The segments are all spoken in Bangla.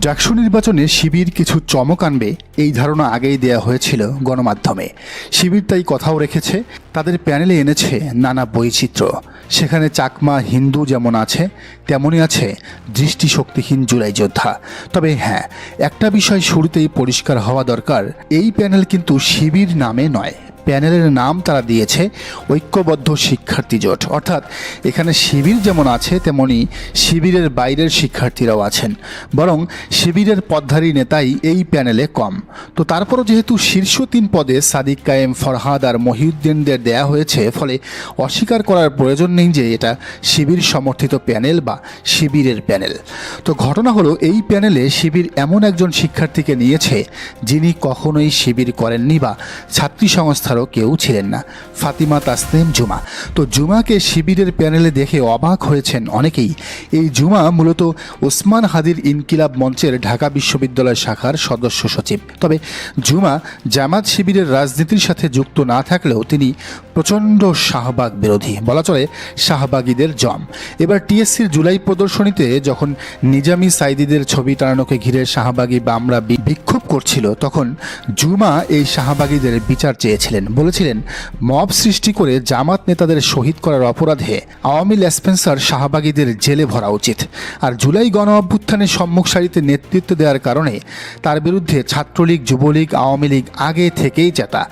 ডাকসু নির্বাচনে শিবির কিছু চমক আনবে এই ধারণা আগেই দেয়া হয়েছিল গণমাধ্যমে। শিবির তাই কথাও রেখেছে, তাদের প্যানেলে এনেছে নানা বৈচিত্র্য। সেখানে চাকমা হিন্দু যেমন আছে, তেমনই আছে দৃষ্টিশক্তিহীন জুলাই যোদ্ধা। তবে হ্যাঁ একটা বিষয় শুরুতেই পরিষ্কার হওয়া দরকার, এই প্যানেল কিন্তু শিবির নামে নয় প্যানেলের নাম তারা দিয়েছে ঐক্যবদ্ধ শিক্ষার্থী জোট। অর্থাৎ এখানে শিবির যেমন আছে, তেমনি শিবিরের বাইরের শিক্ষার্থীরাও আছেন। বরং শিবিরের পদধারী নেতাই এই প্যানেলে কম। তো তারপরও যেহেতু শীর্ষ তিন পদে সাদিক কায়েম, ফরহাদ আর মহিউদ্দিনদের দেয়া হয়েছে, ফলে অস্বীকার করার প্রয়োজন নেই যে এটা শিবির সমর্থিত প্যানেল বা শিবিরের প্যানেল। তো ঘটনা হলো, এই প্যানেলে শিবির এমন একজন শিক্ষার্থীকে নিয়েছে যিনি কখনোই শিবির করেননি বা ছাত্রী সংস্থারও কেউ ছিলেন না। ফাতিমা তাসলিম জুমা। তো জুমাকে শিবিরের প্যানেলে দেখে অবাক হয়েছেন অনেকেই। এই জুমা মূলত ওসমান হাদির ইনকিলাব মঞ্চের ঢাকা বিশ্ববিদ্যালয় শাখার সদস্য সচিব। তবে জুমা জামাত শিবিরের রাজনীতির সাথে যুক্ত না থাকলেও তিনি প্রচণ্ড শাহবাগ বিরোধী। বলা চলে শাহবাগীদের জম। এবার টিএসসির জুলাই প্রদর্শনীতে যখন নিজামি সাইদিদের ছবি টানানোকে ঘিরে শাহবাগী বামরা বিক্ষোভ করছিল, তখন জুমা এই শাহবাগীদের বিচার চেয়েছিলেন। বলেছিলেন মব সৃষ্টি করে জামাত নেতাদের শহীদ করার অপরাধে আওয়ামী লেসপেন্সার শাহবাগীদের জেলে ভরা উচিত। আর জুলাই গণ অভ্যুত্থানের সম্মুখ সারিতে নেতৃত্ব দেওয়ার কারণে তার বিরুদ্ধে ছাত্রলীগ, যুবলীগ, আওয়ামী লীগ আগে থেকেই চেতা।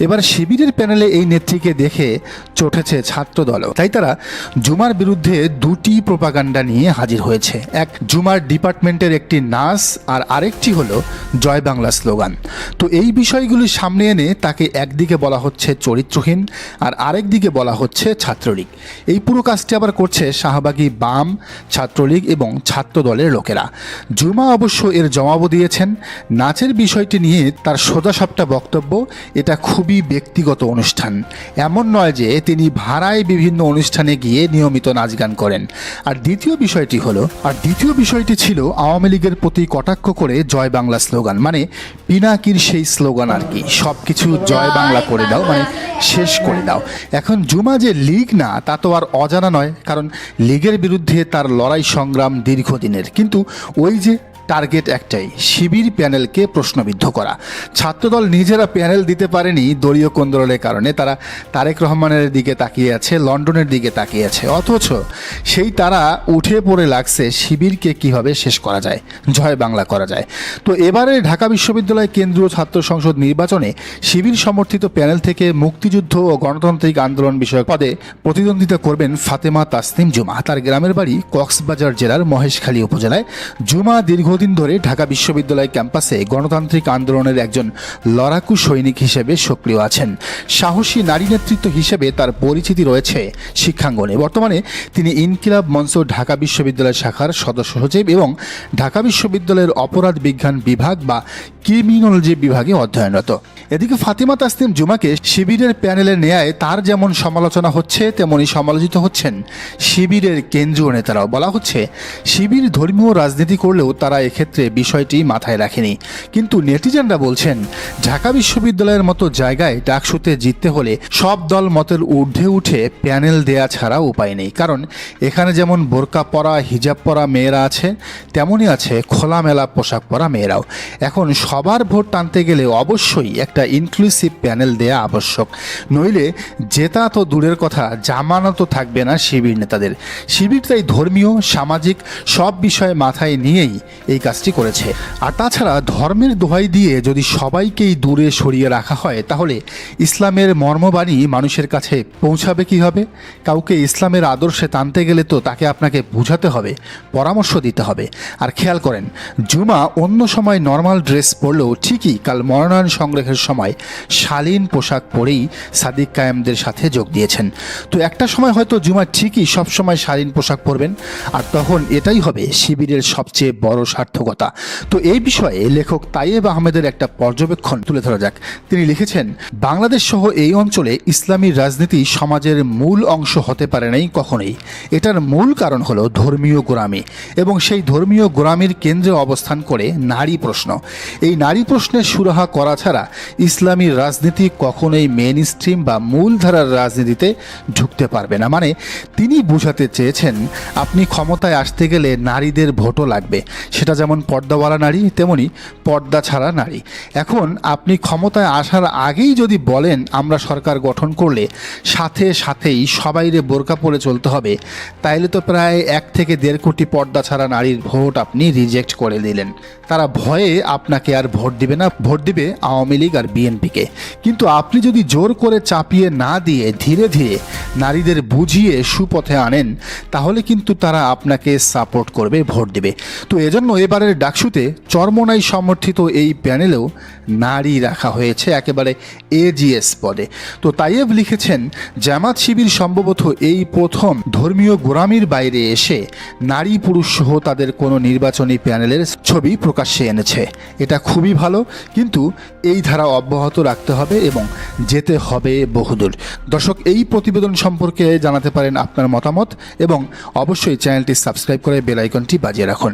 এবার শিবিরের প্যানেলে এই নেত্রীকে দেখে চটেছে ছাত্রদলও। তাই তারা জুমার বিরুদ্ধে দুটি প্রপাগান্ডা নিয়ে হাজির হয়েছে। এক, জুমার ডিপার্টমেন্টের একটি নাচ, আর আরেকটি হলো জয় বাংলা স্লোগান। তো এই বিষয়গুলি সামনে এনে তাকে একদিকে বলা হচ্ছে চরিত্রহীন আর আরেক দিকে বলা হচ্ছে ছাত্রলীগ। এই পুরো কাজটি আবার করছে শাহবাগী বাম ছাত্রলীগ এবং ছাত্র দলের লোকেরা। জুমা অবশ্য এর জবাবও দিয়েছেন। নাচের বিষয়টি নিয়ে তার সোজাসাপটা বক্তব্য, এটা খুবই ব্যক্তিগত অনুষ্ঠান। এমন নয় যে তিনি ভাড়ায় বিভিন্ন অনুষ্ঠানে গিয়ে নিয়মিত নাচ গান করেন। আর দ্বিতীয় বিষয়টি হলো, আর দ্বিতীয় বিষয়টি ছিল আওয়ামী লীগের প্রতি কটাক্ষ করে জয় বাংলা স্লোগান। মানে পিনাকির সেই স্লোগান আর কি। সব কিছু জয় বাংলা করে দাও মানে শেষ করে দাও। এখন জুমা যে লীগ না, তা তো আর অজানা নয়, কারণ লীগের বিরুদ্ধে তার লড়াই সংগ্রাম দীর্ঘদিনের। কিন্তু ওই যে টার্গেট একটাই, শিবির প্যানেলকে প্রশ্নবিদ্ধ করা। ছাত্রদল নিজেরা প্যানেল দিতে পারেনি, দলীয় কোন্দলের কারণে তারা তারেক রহমানের দিকে তাকিয়ে আছে, লন্ডনের দিকে তাকিয়ে আছে। অথচ সেই তারা উঠে পড়ে লাগছে, শিবিরকে কীভাবে শেষ করা যায়, জয় বাংলা করা যায়। তো এবারে ঢাকা বিশ্ববিদ্যালয় কেন্দ্রীয় ছাত্র সংসদ নির্বাচনে শিবির সমর্থিত প্যানেল থেকে মুক্তিযুদ্ধ ও গণতান্ত্রিক আন্দোলন বিষয়ক পদে প্রতিদ্বন্দ্বিতা করবেন ফাতেমা তাসনিম জুমা। তার গ্রামের বাড়ি কক্সবাজার জেলার মহেশখালী উপজেলায় জুমা দীর্ঘদিন ধরে ঢাকা বিশ্ববিদ্যালয় ক্যাম্পাসে গণতান্ত্রিক আন্দোলনের একজন লড়াকু সৈনিক হিসেবে সক্রিয় আছেন। সাহসী নারী নেতৃত্ব হিসেবে তার পরিচিতি রয়েছে শিক্ষাঙ্গনে। বর্তমানে তিনি ইনকিলাব মঞ্চ ঢাকা বিশ্ববিদ্যালয় শাখার সদস্য সচিব এবং ঢাকা বিশ্ববিদ্যালয়ের অপরাধ বিজ্ঞান বিভাগ বা ক্রিমিনোলজি বিভাগে অধ্যয়নরত। এদিকে ফাতিমা তাসনিম জুমাকে শিবিরের প্যানেলে নেয়ায় তার যেমন সমালোচনা হচ্ছে তেমনি সমালোচিত হচ্ছেন শিবিরের কেন্দ্রীয় নেতারাও। বলা হচ্ছে, শিবির ধর্মীয় রাজনীতি করলেও তারা এক্ষেত্রে বিষয়টি মাথায় রাখেনি। কিন্তু নেটিজেনরা বলছেন, ঢাকা বিশ্ববিদ্যালয়ের মতো জায়গায় ডাকসুতে জিততে হলে সব দল মতের ঊর্ধ্বে উঠে প্যানেল দেয়া ছাড়া উপায় নেই। কারণ এখানে যেমন বোরকা পরা, হিজাব পরা মেয়েরা আছে, তেমনই আছে খোলামেলা পোশাক পরা মেয়েরাও। এখন সবার ভোট টানতে গেলে অবশ্যই একটা ইনক্লুসিভ প্যানেল দেয়া আবশ্যক। নইলে জেতা তো দূরের কথা জামানত থাকবে না শিবির নেতাদের। শিবির তাই ধর্মীয়, সামাজিক সব বিষয়ে মাথায় নিয়েই এই কাজটি করেছে। আর তাছাড়া ধর্মের দোহাই দিয়ে যদি সবাইকেই দূরে সরিয়ে রাখা হয়, তাহলে ইসলামের মর্মবাণী মানুষের কাছে পৌঁছাবে কীভাবে? কাউকে ইসলামের আদর্শে টানতে গেলে তো তাকে আপনাকে বুঝাতে হবে, পরামর্শ দিতে হবে। আর খেয়াল করেন, জুমা অন্য সময় নর্মাল ড্রেস পরলেও ঠিকই কাল মনোনয়ন সংগ্রহের সময় শালীন পোশাক পরেই সাদিক কায়েমদের সাথে যোগ দিয়েছেন। তো একটা সময় হয়তো জুমা ঠিকই সবসময় শালীন পোশাক পরবেন, আর তখন এটাই হবে শিবিরের সবচেয়ে বড় সার্থকতা। তো এই বিষয়ে লেখক তাইয়েব আহমেদের একটা পর্যবেক্ষণ তুলে ধরা যাক। তিনি লিখেছেন, বাংলাদেশ সহ এই অঞ্চলে ইসলামী রাজনীতি সমাজের মূল অংশ হতে পারে নাই কখনোই। এটার মূল কারণ হলো ধর্মীয় গোড়ামি, এবং সেই ধর্মীয় গোরামির কেন্দ্রে অবস্থান করে নারী প্রশ্ন। এই নারী প্রশ্নের সুরাহা করা ছাড়া ইসলামী রাজনীতি কখনোই মেন স্ট্রিম বা মূলধারার রাজনীতিতে ঢুকতে পারবে না। মানে তিনি বোঝাতে চেয়েছেন, আপনি ক্ষমতায় আসতে গেলে নারীদের ভোটও লাগবে। সেটা যেমন পর্দাওয়ালা নারী, তেমনি পর্দা ছাড়া নারী। এখন আপনি ক্ষমতায় আসার আগেই যদি বলেন, আমরা সরকার গঠন করলে সাথে সাথেই সবাইরে বোরকা পরে চলতে হবে, তাইলে তো প্রায় এক থেকে দেড় কোটি পর্দা ছাড়া নারীর ভোট আপনি রিজেক্ট করে দিলেন। তারা ভয়ে আপনাকে আর ভোট দিবে না, ভোট দিবে আওয়ামী লীগ বিএনপিকে। কিন্তু আপনি যদি জোর করে চাপিয়ে না দিয়ে ধীরে ধীরে নারীদের বুঝিয়ে সুপথে আনেন, তাহলে কিন্তু তারা আপনাকে সাপোর্ট করবে, ভোট দেবে। তো এজন্য এবারের ডাকসুতে চরমনাই সমর্থিত এই প্যানেলেও নারী রাখা হয়েছে একেবারে এজিএস পদে। তো তাইয়েব লিখেছেন, জামাত শিবির সম্ভবত এই প্রথম ধর্মীয় গোরামির বাইরে এসে নারী পুরুষ সহ তাদের কোনো নির্বাচনী প্যানেলের ছবি প্রকাশ্যে এনেছে। এটা খুবই ভালো, কিন্তু এই ধারা অব্যাহত রাখতে হবে এবং যেতে হবে বহুদূর। দর্শক, এই প্রতিবেদন সম্পর্কে জানাতে পারেন আপনার মতামত এবং অবশ্যই চ্যানেলটি সাবস্ক্রাইব করে বেল আইকনটি বাজিয়ে রাখুন।